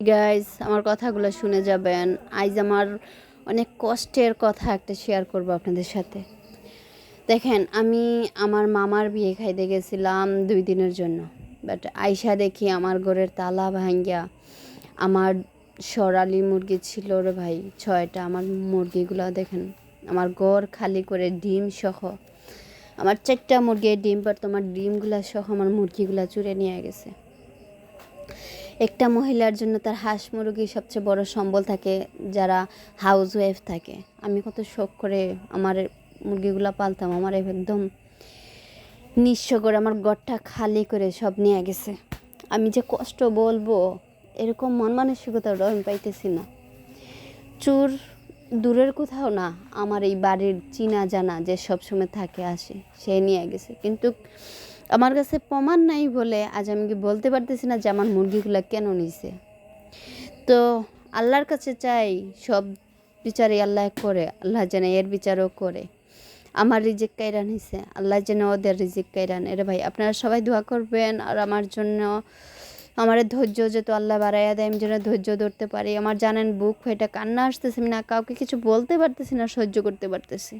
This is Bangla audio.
গাইজ আমার কথাগুলো শুনে যাবেন। আজ আমার অনেক কষ্টের কথা একটা শেয়ার করব আপনাদের সাথে। দেখেন, আমি আমার মামার বিয়ে খাইতে গেছিলাম দুই দিনের জন্য। বাট আইসা দেখি আমার ঘরের তালা ভাঙ্গিয়া আমার সরালি মুরগি ছিল রে ভাই, ছয়টা। আমার মুরগিগুলো দেখেন, আমার ঘর খালি করে ডিম সহ। আমার চারটা মুরগির ডিম পার তোমার ডিমগুলা সহ আমার মুরগিগুলা চুরে নিয়ে গেছে। একটা মহিলার জন্য তার হাঁস মুরগি সবচেয়ে বড় সম্বল থাকে যারা হাউস ওয়াইফ থাকে। আমি কত শখ করে আমার মুরগিগুলো পালতাম, আমার একদম নিঃস্ব করে, আমার ঘরটা খালি করে সব নিয়ে গেছে। আমি যে কষ্ট বলব, এরকম মন মানসিকতাটাও আমি পাইতেছি না। চুর দূরের কোথাও না, আমার এই বাড়ির চিনা জানা যে সবসময় থাকে, আসে, সে নিয়ে গেছে। কিন্তু আমার কাছে প্রমাণ নাই বলে আজ আমি কি বলতে পারতেছি না যে আমার মুরগিগুলো কেন নিছে? তো আল্লাহর কাছে চাই সব বিচারই আল্লাহ করে, আল্লাহ যেন এর বিচারও করে। আমার রিজিক কাইরান হয়েছে আল্লাহ যেন ওদের রিজিক কাইরান এরে ভাই, আপনারা সবাই দোয়া করবেন আর আমার জন্য আমার ধৈর্য যেহেতু আল্লাহ বাড়াইয়া দেয়, আমি যেন ধৈর্য ধরতে পারি। আমার জানেন বুক হয়ে কান্না আসতেছে না কাউকে কিছু বলতে পারতেছি না, সহ্য করতে পারতেছি।